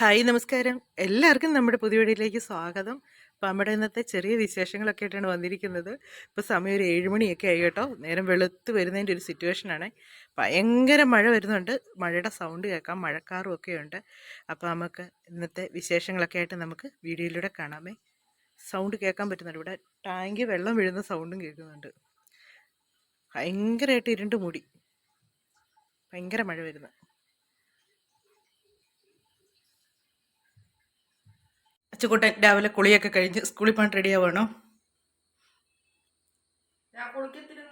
Hi നമസ്കാരം. എല്ലാവർക്കും നമ്മുടെ പുതിയ സ്വാഗതം. അപ്പോൾ നമ്മുടെ ഇന്നത്തെ ചെറിയ വിശേഷങ്ങളൊക്കെ ആയിട്ടാണ് വന്നിരിക്കുന്നത്. ഇപ്പോൾ സമയം ഒരു ഏഴുമണിയൊക്കെ ആയി കേട്ടോ. നേരം വെളുത്ത് വരുന്നതിന്റെ ഒരു സിറ്റുവേഷനാണ് ഭയങ്കര മഴ വരുന്നുണ്ട്. മഴയുടെ സൗണ്ട് കേൾക്കാം. മഴക്കാറും ഒക്കെ ഉണ്ട്. അപ്പോൾ നമുക്ക് ഇന്നത്തെ വിശേഷങ്ങളൊക്കെ ആയിട്ട് നമുക്ക് വീഡിയോയിലൂടെ കാണാമേ. സൗണ്ട് കേൾക്കാൻ പറ്റുന്നുണ്ട്. ഇവിടെ ടാങ്കി വെള്ളം വീഴുന്ന സൗണ്ടും കേൾക്കുന്നുണ്ട്. ഭയങ്കരമായിട്ട് ഇരുണ്ട് മൂടി. ഭയങ്കര മഴ വരുന്നു. അച്ചുകൂട്ടൻ രാവിലെ കുളിയൊക്കെ കഴിഞ്ഞ് സ്കൂളിൽ പോകാൻ റെഡി ആവണോ ഞാൻ കുളിക്കത്തില്ലെന്ന്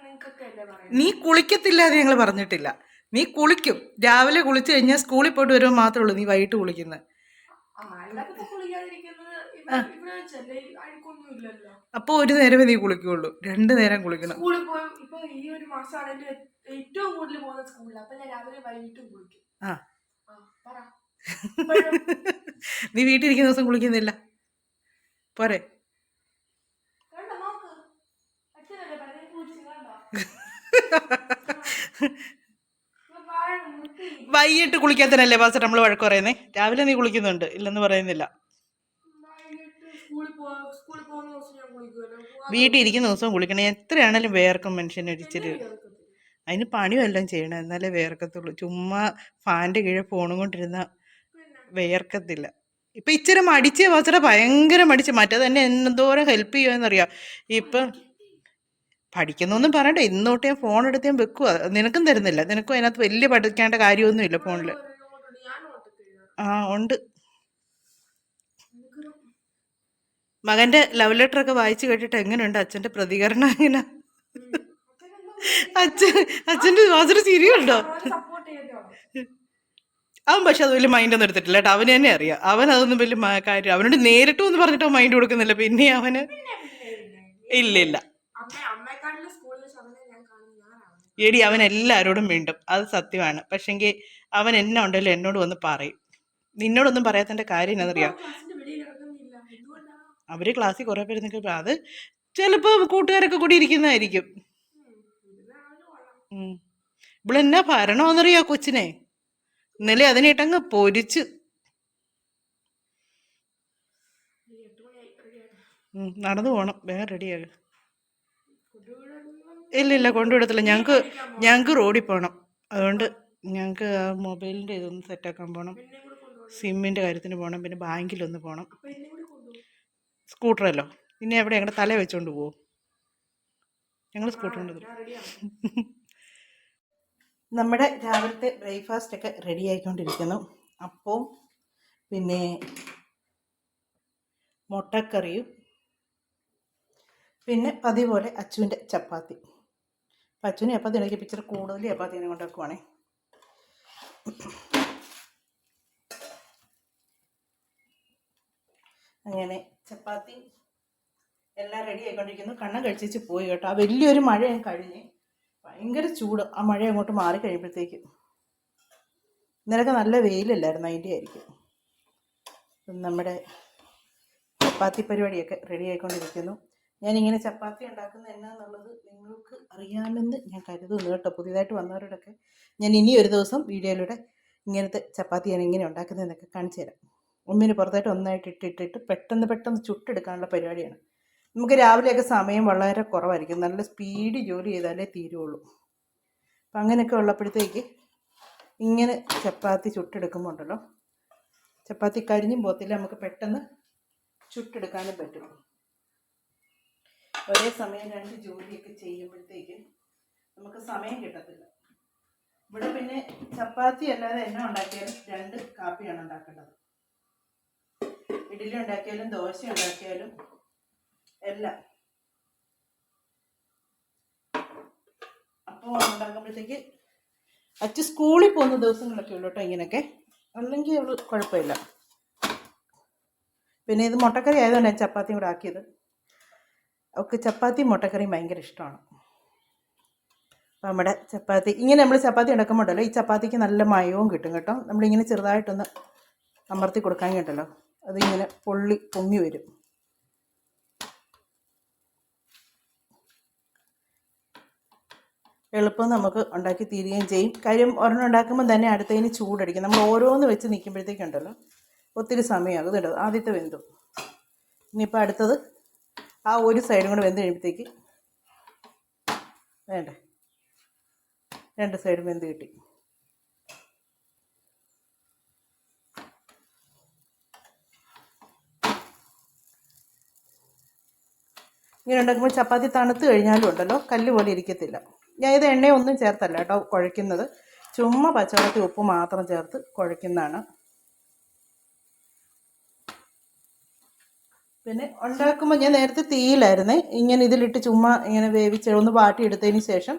പറയുന്നത്? നീ കുളിക്കത്തില്ല എന്ന് ഞങ്ങൾ പറഞ്ഞിട്ടില്ല. നീ കുളിക്കും. രാവിലെ കുളിച്ചു കഴിഞ്ഞാൽ സ്കൂളിൽ പോയിട്ട് വരുമ്പോൾ മാത്രമേ ഉള്ളൂ നീ വൈകിട്ട് കുളിക്കുന്നത് അപ്പോൾ ഒരു നേരമേ നീ കുളിക്കുള്ളൂ. രണ്ട് നേരം കുളിക്കണം. സ്കൂളിൽ പോയി ഇപ്പൊ ഈ ഒരു മാസമാണ് ഏറ്റവും കൂടുതൽ പോകുന്ന സ്കൂളിൽ അപ്പൊ ഞാൻ രാവിലെ വൈകിട്ടും കുളിക്കും. ആ. ആ പറ. നീ വീട്ടിലിരിക്കുന്ന ദിവസം കുളിക്കുന്നില്ല. പോരെ. വൈകിട്ട് കുളിക്കാത്തനല്ലേ പാസ് നമ്മൾ വഴക്ക് പറയുന്നേ? രാവിലെ നീ കുളിക്കുന്നുണ്ട് ഇല്ലെന്ന് പറയുന്നില്ല. വീട്ടിൽ ഇരിക്കുന്ന ദിവസം കുളിക്കണേ. എത്രയാണേലും വേർക്കും മനുഷ്യനെ ഒരിച്ചിരി. അതിന് പണിയും എല്ലാം ചെയ്യണം എന്നാലേ വേർക്കത്തുള്ളൂ. ചുമ്മാ ഫാന്റെ കീഴെ ഫോണും കൊണ്ടിരുന്ന വിയർക്കത്തില്ല ഇപ്പൊ ഇച്ചിരി മടിച്ച് വാച്ചറ ഭയങ്കര മടിച്ച് മറ്റേ തന്നെ എന്തോരം ഹെൽപ്പ് ചെയ്യുമെന്നറിയാം ഇപ്പം പഠിക്കുന്നൊന്നും പറയണ്ട ഇന്നോട്ട് ഞാൻ ഫോൺ എടുത്ത് ഞാൻ വെക്കുക നിനക്കും തരുന്നില്ല. നിനക്കും അതിനകത്ത് വലിയ പഠിക്കേണ്ട കാര്യമൊന്നുമില്ല നോട്ടത്തില്ല ആ ഉണ്ട്. മകന്റെ ലവ് ലെറ്റർ ഒക്കെ വായിച്ചു കേട്ടിട്ട് എങ്ങനെയുണ്ട് അച്ഛന്റെ പ്രതികരണം എങ്ങനെ അച്ഛൻ അച്ഛന്റെ സപ്പോർട്ട് ചെയ്യട്ടോ അവൻ പക്ഷെ അത് വലിയ മൈൻഡ് ഒന്നും എടുത്തിട്ടില്ല കേട്ടോ. അവന് തന്നെ അറിയാം. അവൻ അതൊന്നും വലിയ കാര്യം അവനോട് നേരിട്ട് ഒന്ന് പറഞ്ഞിട്ടോ മൈൻഡ് കൊടുക്കുന്നില്ല. പിന്നെ അവന് ഇല്ല ഇല്ല. എടി അവൻ എല്ലാവരോടും വീണ്ടും അത് സത്യമാണ്. പക്ഷെങ്കിൽ അവൻ എന്നെ ഉണ്ടല്ലോ എന്നോട് വന്ന് പറയും. നിന്നോടൊന്നും പറയാത്തതിന്റെ കാര്യം എന്നറിയാം. അവർ ക്ലാസ്സിൽ കുറേ പേര് നിൽക്കും അത് ചിലപ്പോൾ കൂട്ടുകാരൊക്കെ കൂടി ഇരിക്കുന്നതായിരിക്കും. ഇവളെന്നാ ഭരണമെന്നറിയോ ആ കൊച്ചിനെ? ഇന്നലെ അതിനിട്ടങ്ങ് പൊരിച്ച്. നടന്നു പോകണം വേറെ റെഡിയാകും ഇല്ല ഇല്ല കൊണ്ടുവിടത്തില്ല. ഞങ്ങൾക്ക് ഞങ്ങൾക്ക് റോഡിൽ പോകണം അതുകൊണ്ട് ഞങ്ങൾക്ക് ആ മൊബൈലിന്റെ ഇതൊന്ന് സെറ്റാക്കാൻ പോകണം സിമ്മിന്റെ കാര്യത്തിന് പോകണം പിന്നെ ബാങ്കിലൊന്ന് പോകണം സ്കൂട്ടറല്ലോ? പിന്നെ എവിടെ? ഞങ്ങളുടെ തല വെച്ചോണ്ട് പോവും. ഞങ്ങൾ സ്കൂട്ടർ കൊണ്ട് റെഡിയാണ് നമ്മുടെ രാവിലത്തെ ബ്രേക്ക്ഫാസ്റ്റ് ഒക്കെ റെഡി ആയിക്കൊണ്ടിരിക്കുന്നു. അപ്പോൾ പിന്നെ മുട്ടക്കറിയും പിന്നെ പതിവ് പോലെ അച്ചുവിന്റെ ചപ്പാത്തി. അപ്പം അച്ചുവിന് ചപ്പാത്തി ഉണ്ടാക്കി ഇച്ചിരി കൂടുതൽ ചപ്പാത്തി ഇങ്ങനെ കൊണ്ടുവെക്കുവാണേ അങ്ങനെ ചപ്പാത്തി എല്ലാം റെഡി ആയിക്കൊണ്ടിരിക്കുന്നു. കണ്ണം കഴിച്ചേച്ച് പോയി കേട്ടോ. ആ വലിയൊരു മഴ ഞാൻ കഴിഞ്ഞ് ഭയങ്കര ചൂട്. ആ മഴ അങ്ങോട്ട് മാറി കഴിയുമ്പോഴത്തേക്ക്. ഇന്നലൊക്കെ നല്ല വെയിലല്ലായിരുന്നു. അതിന്റെ ആയിരിക്കും. നമ്മുടെ ചപ്പാത്തി പരിപാടിയൊക്കെ റെഡി ആയിക്കൊണ്ടിരിക്കുന്നു. ഞാനിങ്ങനെ ചപ്പാത്തി ഉണ്ടാക്കുന്ന എന്നാന്നുള്ളത് നിങ്ങൾക്ക് അറിയാമെന്ന് ഞാൻ കരുതുന്നു കേട്ടോ. പുതിയതായിട്ട് വന്നവരോടൊക്കെ ഞാൻ ഇനി ഒരു ദിവസം വീഡിയോയിലൂടെ ഇങ്ങനത്തെ ചപ്പാത്തി ഞാൻ എങ്ങനെ ഉണ്ടാക്കുന്നതെന്നൊക്കെ കാണിച്ചു തരാം. ഒന്നിന് പുറത്തായിട്ട് ഒന്നായിട്ട് ഇട്ടിട്ടിട്ട് പെട്ടെന്ന് പെട്ടെന്ന് ചുട്ടെടുക്കാനുള്ള പരിപാടിയാണ്. നമുക്ക് രാവിലെയൊക്കെ സമയം വളരെ കുറവായിരിക്കും. നല്ല സ്പീഡ് ജോലി ചെയ്താലേ തീരുള്ളൂ. അപ്പം അങ്ങനെയൊക്കെ ഉള്ളപ്പോഴത്തേക്ക് ഇങ്ങനെ ചപ്പാത്തി ചുട്ടെടുക്കുമ്പോൾ ഉണ്ടല്ലോ ചപ്പാത്തി കരിഞ്ഞും പോത്തില്ല നമുക്ക് പെട്ടെന്ന് ചുട്ടെടുക്കാനും പറ്റും. ഒരേ സമയം രണ്ട് ജോലിയൊക്കെ ചെയ്യുമ്പോഴത്തേക്ക് നമുക്ക് സമയം കിട്ടത്തില്ല. ഇവിടെ പിന്നെ ചപ്പാത്തി അല്ലാതെ എന്നെ ഉണ്ടാക്കിയാലും രണ്ട് കാപ്പിയാണ് ഉണ്ടാക്കേണ്ടത്. ഇഡ്ഡലി ഉണ്ടാക്കിയാലും ദോശ ഉണ്ടാക്കിയാലും എല്ലാം. അപ്പോൾ ഉണ്ടാക്കുമ്പോഴത്തേക്ക് അച്ഛ സ്കൂളിൽ പോകുന്ന ദിവസങ്ങളൊക്കെ ഉള്ളൂ കേട്ടോ ഇങ്ങനെയൊക്കെ. അല്ലെങ്കിൽ അവൾ കുഴപ്പമില്ല. പിന്നെ ഇത് മുട്ടക്കറി ആയതുകൊണ്ട് ഞാൻ ചപ്പാത്തിയും കൂടെ ആക്കിയത്. അവൾക്ക് ചപ്പാത്തി മുട്ടക്കറിയും ഭയങ്കര ഇഷ്ടമാണ്. അപ്പം നമ്മുടെ ചപ്പാത്തി ഇങ്ങനെ നമ്മൾ ചപ്പാത്തി ഉണ്ടാക്കുമ്പോൾ ഉണ്ടല്ലോ ഈ ചപ്പാത്തിക്ക് നല്ല മയവും കിട്ടും കേട്ടോ. നമ്മളിങ്ങനെ ചെറുതായിട്ടൊന്ന് അമർത്തി കൊടുക്കാൻ കേട്ടല്ലോ. അതിങ്ങനെ പൊള്ളി പൊങ്ങി വരും. എളുപ്പം നമുക്ക് ഉണ്ടാക്കി തീരുകയും ചെയ്യും. കാര്യം ഒരെണ്ണം ഉണ്ടാക്കുമ്പോൾ തന്നെ അടുത്തതിന് ചൂടടിക്കും. നമ്മൾ ഓരോന്ന് വെച്ച് നിൽക്കുമ്പോഴത്തേക്കുണ്ടല്ലോ ഒത്തിരി സമയമാകും കേട്ടോ ആദ്യത്തെ വെന്തു. ഇനിയിപ്പോൾ അടുത്തത് ആ ഒരു സൈഡും കൂടെ വെന്ത് കഴിയുമ്പോഴത്തേക്ക് വേണ്ടേ? രണ്ട് സൈഡും വെന്ത് കിട്ടി. ഇങ്ങനെ ഉണ്ടാക്കുമ്പോൾ ചപ്പാത്തി തണുത്ത് കഴിഞ്ഞാലും ഉണ്ടല്ലോ കല്ല് പോലെ ഇരിക്കത്തില്ല. ഞാൻ ഇത് എണ്ണയൊന്നും ചേർത്തല്ല കേട്ടോ കുഴയ്ക്കുന്നത്. ചുമ്മാ പച്ചവെള്ളത്തിൽ ഉപ്പ് മാത്രം ചേർത്ത് കുഴയ്ക്കുന്നതാണ്. പിന്നെ ഉണ്ടാക്കുമ്പോൾ ഞാൻ നേരത്തെ തീയിലായിരുന്നേ. ഇങ്ങനെ ഇതിലിട്ട് ചുമ്മാ ഇങ്ങനെ വേവിച്ച് ഒന്ന് വാട്ടിയെടുത്തതിന് ശേഷം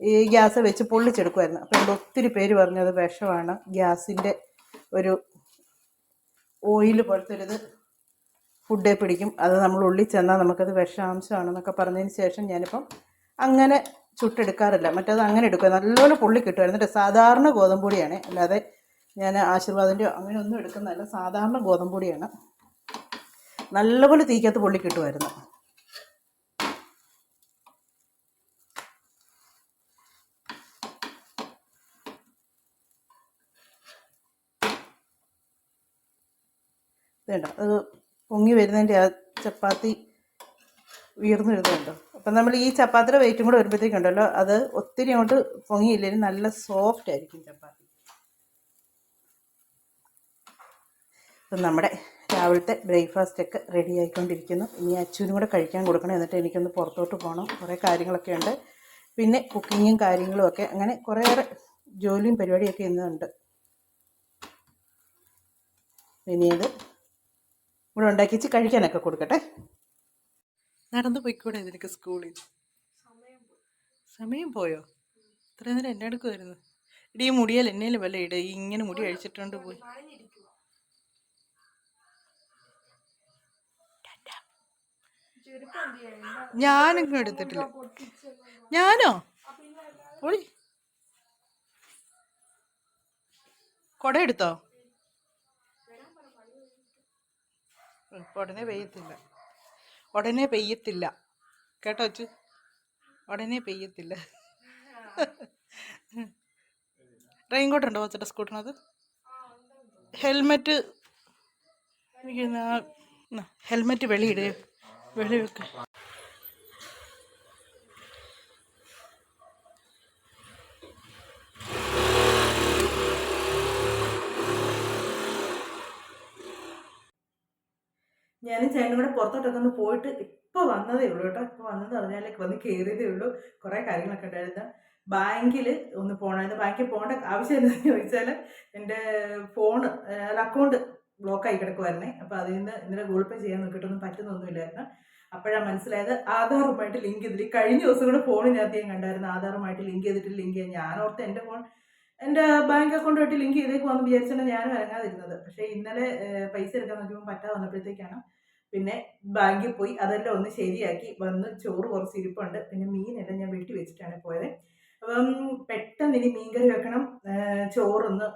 ഈ ഗ്യാസ് വെച്ച് പൊള്ളിച്ചെടുക്കുമായിരുന്നു അപ്പോൾ എന്റെ ഒത്തിരി പേര് പറഞ്ഞത് വിഷമാണ്. ഗ്യാസിന്റെ ഒരു ഓയിൽ പോലത്തെ ഒരു ഇത് ഫുഡേ പിടിക്കും. അത് നമ്മൾ ഉള്ളിൽ ചെന്നാൽ നമുക്കത് വിഷാംശമാണെന്നൊക്കെ പറഞ്ഞതിന് ശേഷം ഞാനിപ്പം അങ്ങനെ ചുട്ടെടുക്കാറില്ല. മറ്റേത് അങ്ങനെ എടുക്കുക നല്ലപോലെ പുള്ളി കിട്ടുമായിരുന്നു എന്നിട്ട് സാധാരണ ഗോതമ്പ് പൊടിയാണ് അല്ലാതെ ഞാൻ ആശീർവാദിന്റെ അങ്ങനെ ഒന്നും എടുക്കുന്നതല്ല. സാധാരണ ഗോതമ്പ് പൊടിയാണ് നല്ലപോലെ തീക്കകത്ത് പുള്ളി കിട്ടുമായിരുന്നു. വേണ്ട അത് പൊങ്ങി വരുന്നതിന്റെ ആ ചപ്പാത്തി ഉയർന്നു വരുന്നുണ്ടോ അപ്പം നമ്മൾ ഈ ചപ്പാത്തിയുടെ വെയിറ്റും കൂടെ വരുമ്പോഴത്തേക്കുണ്ടല്ലോ അത് ഒത്തിരി അങ്ങോട്ട് പൊങ്ങിയില്ലെങ്കിൽ നല്ല സോഫ്റ്റ് ആയിരിക്കും ചപ്പാത്തി. അപ്പം നമ്മുടെ രാവിലത്തെ ബ്രേക്ക്ഫാസ്റ്റ് ഒക്കെ റെഡി ആയിക്കൊണ്ടിരിക്കുന്നു. ഇനി അച്ഛനും കൂടെ കഴിക്കാൻ കൊടുക്കണം എന്നിട്ട് എനിക്കൊന്ന് പുറത്തോട്ട് പോകണം കുറേ കാര്യങ്ങളൊക്കെ ഉണ്ട്. പിന്നെ കുക്കിങ്ങും കാര്യങ്ങളും ഒക്കെ. അങ്ങനെ കുറേയേറെ ജോലിയും പരിപാടിയൊക്കെ ഇന്നുണ്ട്. ഇനിയത് ഇവിടെ ഉണ്ടാക്കി വെച്ച് കഴിക്കാനൊക്കെ കൊടുക്കട്ടെ? നടന്നു പോയിക്കൂടെ നിനക്ക് സ്കൂളിൽ? സമയം പോയി? ഇത്ര നേരം എന്നെ എടുക്കുമായിരുന്നു ഇടി ഈ മുടിയാൽ എന്നേലും വല്ല ഇട? ഇങ്ങനെ മുടി അഴിച്ചിട്ടുണ്ട് പോയി. ഞാനൊന്നും എടുത്തിട്ടില്ല. ഞാനോ? ഓടി കൊട എടുത്തോ? ഉടനെ പെയ്യത്തില്ല. ഉടനെ പെയ്യത്തില്ല. കേട്ടോ അച്ചു? ഉടനെ പെയ്യത്തില്ല. റെയിൻകോട്ട് ഉണ്ടോ ചേട്ടാ സ്കൂട്ടറിനകത്ത്? ഹെൽമെറ്റ് ഹെൽമെറ്റ് വെളിയിടുക വെളി വെക്ക് ഞാനും ചേട്ടനും കൂടെ പുറത്തോട്ടൊക്കെ ഒന്ന് പോയിട്ട് ഇപ്പോൾ വന്നതേ ഉള്ളൂ കേട്ടോ. ഇപ്പോൾ വന്നെന്ന് പറഞ്ഞാൽ വന്ന് കയറിയതേ ഉള്ളൂ. കുറേ കാര്യങ്ങളൊക്കെ ഉണ്ടായിരുന്നു. ബാങ്കിൽ ഒന്ന് പോകണമായിരുന്നു ബാങ്കിൽ പോകേണ്ട ആവശ്യം എന്താണെന്ന് ചോദിച്ചാൽ എന്റെ ഫോണ് അക്കൗണ്ട് ബ്ലോക്ക് ആയി കിടക്കുമായിരുന്നേ അപ്പോൾ അതിൽ നിന്ന് ഇന്നലെ ഗൂഗിൾ പേ ചെയ്യാൻ നോക്കിയിട്ടൊന്നും പറ്റുന്നൊന്നുമില്ലായിരുന്നു. അപ്പോഴാണ് മനസ്സിലായത് ആധാറുമായിട്ട് ലിങ്ക് ചെയ്തിട്ട് കഴിഞ്ഞ ദിവസം കൂടെ ഫോണിനകത്ത് ഞാൻ കണ്ടായിരുന്നു. ആധാറുമായിട്ട് ലിങ്ക് ചെയ്തിട്ട് ലിങ്ക് ചെയ്യാൻ. ഞാൻ ഓർത്ത് എന്റെ ഫോൺ എന്റെ ബാങ്ക് അക്കൗണ്ടുമായിട്ട് ലിങ്ക് ചെയ്തേക്കുവാന്ന് വിചാരിച്ചാണ് ഞാനും ഇറങ്ങാതിരുന്നത് പക്ഷേ ഇന്നലെ പൈസ എടുക്കാൻ നോക്കിയപ്പോൾ പറ്റാതെ വന്നപ്പോഴത്തേക്കാണ് പിന്നെ ബാങ്കിൽ പോയി അതെല്ലാം ഒന്ന് ശരിയാക്കി വന്ന് ചോറ് കുറച്ച് ഇരിപ്പുണ്ട്. പിന്നെ മീനെല്ലാം ഞാൻ വെട്ടി വെച്ചിട്ടാണ് പോയത്. അപ്പം പെട്ടെന്ന് ഇനി മീൻകറി വെക്കണം. ചോറൊന്ന്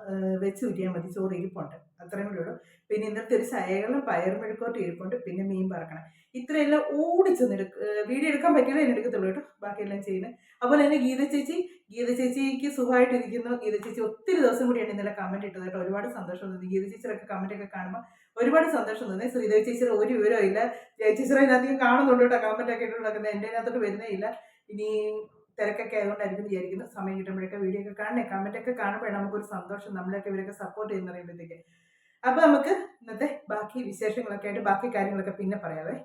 വെച്ച് ഊറ്റിയാൽ മതി. ചോറ് ഇരിപ്പുണ്ട്. അത്രയും കൂടെ ഉള്ളൂ. പിന്നെ ഇന്നത്തെ ഒരു ശയകളും പയറും മെഴുക്കോട്ട് ഇരിപ്പുണ്ട്. പിന്നെ മീൻ പറക്കണം ഇത്രയെല്ലാം ഓടിച്ചൊന്ന് എടുക്ക വീഡിയോ എടുക്കാൻ പറ്റില്ല എന്നെ എടുക്കത്തുള്ളൂ കേട്ടോ. ബാക്കിയെല്ലാം ചെയ്യുന്നത്. അതുപോലെ തന്നെ ഗീത ചേച്ചി ഗീത ചേച്ചിക്ക് സുഖമായിട്ടിരിക്കുന്നു. ഗീത ചേച്ചി ഒത്തിരി ദിവസം കൂടിയാണ് ഇന്നലെ കമന്റ് ഇട്ടത് കേട്ടോ. ഒരുപാട് സന്തോഷം തോന്നി ഗീത ചേച്ചിയുടെ ഒക്കെ കാണുമ്പോൾ ഒരുപാട് സന്തോഷം തന്നെ. ശ്രീദേവി ചേച്ചിയുടെ ഒരു വിവരവും ഇല്ല. ചേച്ചിയുടെ അധികം കാണുന്നുണ്ട് കേട്ടോ. കമന്റ് ഒക്കെ ഇട്ട് നടക്കുന്നത്. എന്റെ അതിനകത്തോട്ട് വരുന്നേ ഇല്ല. ഇനി തിരക്കൊക്കെ ആയതുകൊണ്ടായിരിക്കും വിചാരിക്കുന്നു. സമയം കിട്ടുമ്പോഴൊക്കെ വീഡിയോ ഒക്കെ കാണണേ. കമന്റ് ഒക്കെ കാണുമ്പോഴാണ് നമുക്കൊരു സന്തോഷം. നമ്മളൊക്കെ ഇവരൊക്കെ സപ്പോർട്ട് ചെയ്യുന്ന പറയുമ്പോഴത്തേക്ക്. അപ്പോൾ നമുക്ക് ഇന്നത്തെ ബാക്കി വിശേഷങ്ങളൊക്കെ ആയിട്ട് ബാക്കി കാര്യങ്ങളൊക്കെ പിന്നെ പറയാവേ.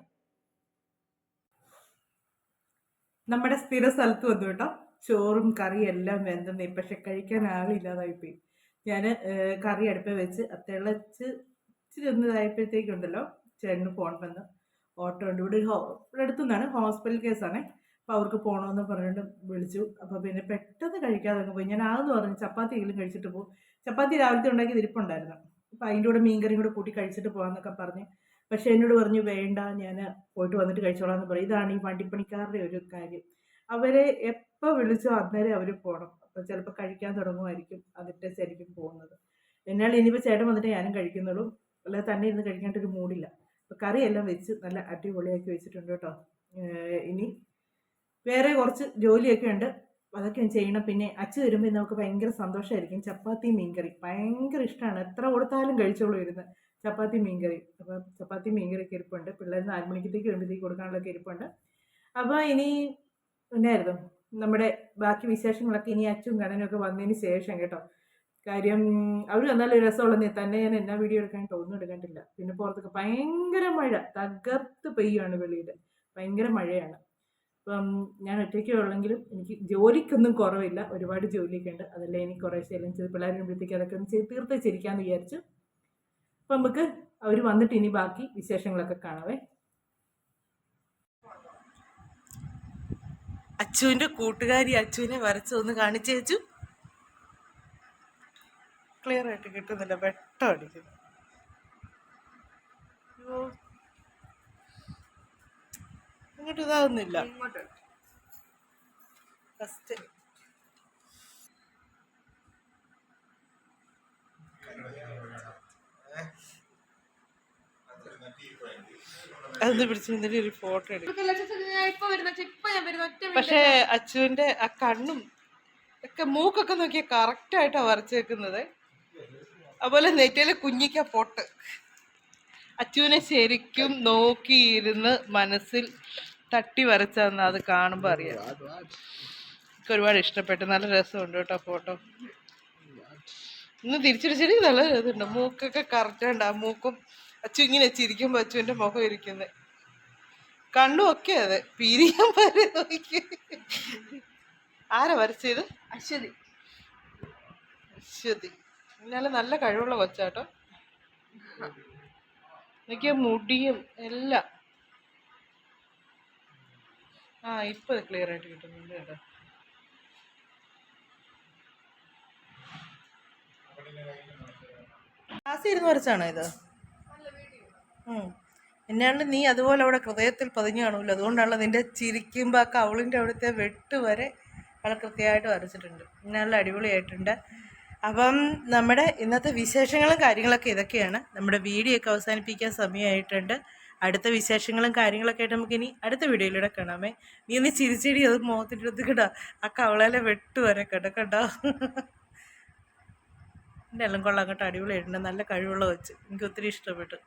നമ്മുടെ സ്ഥിര സ്ഥലത്ത് വന്നു കേട്ടോ. ചോറും കറിയും എല്ലാം വെന്തെന്നേ. പക്ഷെ കഴിക്കാൻ ആളില്ലാതായിപ്പോയി. ഞാൻ കറി അടുപ്പ് വെച്ച് തിളച്ച് ഇച്ചിരി ഒന്ന് ഇതായപ്പോഴത്തേക്കുണ്ടല്ലോ. ചേട്ടന് ഫോൺ വന്ന്. ഓട്ടോ ഉണ്ട്. ഇവിടെ ഹോ ഇവിടെ അടുത്തുനിന്നാണ്. ഹോസ്പിറ്റൽ കേസാണ് അപ്പോൾ അവർക്ക് പോകണമെന്ന് പറഞ്ഞിട്ട് വിളിച്ചു. അപ്പോൾ പിന്നെ പെട്ടെന്ന് കഴിക്കാതെ പോയി. ഞാൻ ആന്ന് പറഞ്ഞു ചപ്പാത്തി എങ്കിലും കഴിച്ചിട്ട് പോകും ചപ്പാത്തി രാവിലത്തെ ഉണ്ടാക്കി തിരിപ്പുണ്ടായിരുന്നു അപ്പോൾ അതിന്റെ കൂടെ മീൻകറിയും കൂടെ കൂട്ടി കഴിച്ചിട്ട് പോകാമെന്നൊക്കെ പറഞ്ഞ്. പക്ഷേ എന്നോട് പറഞ്ഞു വേണ്ട ഞാൻ പോയിട്ട് വന്നിട്ട് കഴിച്ചോളാം എന്ന് പറയും ഇതാണ് ഈ വണ്ടിപ്പണിക്കാരുടെ ഒരു കാര്യം. അവരെ എപ്പോൾ വിളിച്ചോ അന്നേരം അവർ പോകണം അപ്പോൾ ചിലപ്പോൾ കഴിക്കാൻ തുടങ്ങുമായിരിക്കും അതിന്റെ ശരിക്കും പോകുന്നത്. എന്നാൽ ഇനിയിപ്പോൾ ചേട്ടൻ വന്നിട്ട് ഞാനും കഴിക്കുന്നുള്ളൂ. അല്ലാതെ തന്നെ ഇരുന്ന് കഴിക്കാനായിട്ടൊരു മൂടില്ല. അപ്പോൾ കറിയെല്ലാം വെച്ച് നല്ല അടിപൊളിയാക്കി വെച്ചിട്ടുണ്ട് കേട്ടോ. ഇനി വേറെ കുറച്ച് ജോലിയൊക്കെ ഉണ്ട്. അതൊക്കെ ചെയ്യണം. പിന്നെ അച്ഛൻ വരുമ്പോൾ നമുക്ക് ഭയങ്കര സന്തോഷമായിരിക്കും ചപ്പാത്തി മീൻകറി ഭയങ്കര ഇഷ്ടമാണ് എത്ര കൊടുത്താലും കഴിച്ചോളൂ ഇരുന്ന്. ചപ്പാത്തി മീൻകറി. അപ്പോൾ ചപ്പാത്തി മീൻകറി ഇരിപ്പുണ്ട്. പിള്ളേർ നാല് മണിക്കത്തേക്ക് വരുമ്പോഴത്തേക്ക് കൊടുക്കാനുള്ള ഇരിപ്പുണ്ട്. അപ്പോൾ ഇനി എന്നായിരുന്നു? നമ്മുടെ ബാക്കി വിശേഷങ്ങളൊക്കെ ഇനി അച്ചും കണ്ണനും ഒക്കെ വന്നതിന് ശേഷം കേട്ടോ. കാര്യം അവർ വന്നാലും രസമുള്ളതേ തന്നെ ഞാൻ എന്നാ വീഡിയോ എടുക്കാൻ ഒന്നും എടുക്കണ്ടില്ല. പിന്നെ പുറത്തൊക്കെ ഭയങ്കര മഴ. തകർത്ത് പെയ്യുകയാണ് വെളിയിൽ ഭയങ്കര മഴയാണ്. അപ്പം ഞാൻ ഒറ്റയ്ക്ക് ഉള്ളെങ്കിലും എനിക്ക് ജോലിക്കൊന്നും കുറവില്ല. ഒരുപാട് ജോലിയൊക്കെ ഉണ്ട്. അതെല്ലാം എനിക്ക് കുറേ ശല്യം ചെയ്ത് പിള്ളേർ വരുമ്പോഴത്തേക്ക് അതൊക്കെ ഒന്ന് ചെയ്ത് തീർത്ത് ചിരിക്കാമെന്ന് വിചാരിച്ചു. അപ്പം നമുക്ക് അവർ വന്നിട്ട് ഇനി ബാക്കി വിശേഷങ്ങളൊക്കെ കാണാവേ. അച്ചുവിന്റെ കൂട്ടുകാരി അച്ചുവിനെ വരച്ചൊന്ന് കാണിച്ചേച്ചു. ക്ലിയർ ആയിട്ട് കിട്ടുന്നില്ല വെട്ടം അടിക്കുന്നു. അയ്യോ. ഇങ്ങോട്ട് ഇതാവുന്നില്ല. ഫസ്റ്റ് അതൊന്ന് പിടിച്ച് നിന്നിട്ട് ഒരു ഫോട്ടോ എടുക്കും. പക്ഷേ അച്ചുവിന്റെ ആ കണ്ണും ഒക്കെ മൂക്കൊക്കെ നോക്കിയാൽ കറക്റ്റ് ആയിട്ടാ വരച്ചേക്കുന്നത്. അതുപോലെ നെറ്റിയിലെ കുഞ്ഞിക്ക പൊട്ട് അച്ചുവിനെ ശരിക്കും നോക്കിയിരുന്ന് മനസ്സിൽ തട്ടി വരച്ചതെന്ന് അത് കാണുമ്പോൾ അറിയാം. എനിക്ക് ഒരുപാട് ഇഷ്ടപ്പെട്ടു. നല്ല രസമുണ്ട് കേട്ടോ ഫോട്ടോ. ഇന്ന് തിരിച്ചിടിച്ചിട്ട് നല്ല രസമുണ്ട് മൂക്കൊക്കെ കറക്റ്റ് ഉണ്ട് ആ മൂക്കും അച്ചു ഇങ്ങനെ ചിരിക്കുമ്പോൾ അച്ചുവിന്റെ മുഖം ഇരിക്കുന്നത് കണ്ണും ഒക്കെ അതെ. പിരിയാൻ വരെ നോക്കി. ആരാ വരച്ചത്? അശ്വതി. അശ്വതി. ഇന്നലെ നല്ല കഴിവുള്ള കൊച്ചാട്ടോ. എനിക്ക് മുടിയും എല്ലാം. ആ ഇപ്പൊ ക്ലിയർ ആയിട്ട് കിട്ടുന്നുണ്ട് കേട്ടോ. ക്ലാസ് ഇരുന്ന് വരച്ചാണോ ഇത്. എന്നാണ്ട് നീ അതുപോലെ അവിടെ ഹൃദയത്തിൽ പതിഞ്ഞു കാണുമല്ലോ അതുകൊണ്ടാണല്ലോ നിന്റെ ചിരിക്കുമ്പോൾ ആ കവളിന്റെ അവിടുത്തെ വെട്ട് വരെ വളരെ കൃത്യമായിട്ട് വരച്ചിട്ടുണ്ട്. നല്ല അടിപൊളിയായിട്ടുണ്ട്. അപ്പം നമ്മുടെ ഇന്നത്തെ വിശേഷങ്ങളും കാര്യങ്ങളൊക്കെ ഇതൊക്കെയാണ്. നമ്മുടെ വീഡിയോ ഒക്കെ അവസാനിപ്പിക്കാൻ സമയമായിട്ടുണ്ട്. അടുത്ത വിശേഷങ്ങളും കാര്യങ്ങളൊക്കെ ആയിട്ട് നമുക്ക് ഇനി അടുത്ത വീഡിയോയിലൂടെ കാണാമേ. നീ ഒന്ന് ചിരിച്ചിടി അത് മുഖത്തിന്റെ അടുത്ത് കേട്ടോ. ആ കവളയിലെ വെട്ടു വരെ കേട്ടോ കേട്ടോ. എന്റെ എല്ലാം കൊള്ളാം കേട്ടോ. അടിപൊളിയായിട്ടുണ്ട്. നല്ല കഴിവുള്ള വെച്ച് എനിക്ക് ഒത്തിരി ഇഷ്ടപ്പെട്ടു.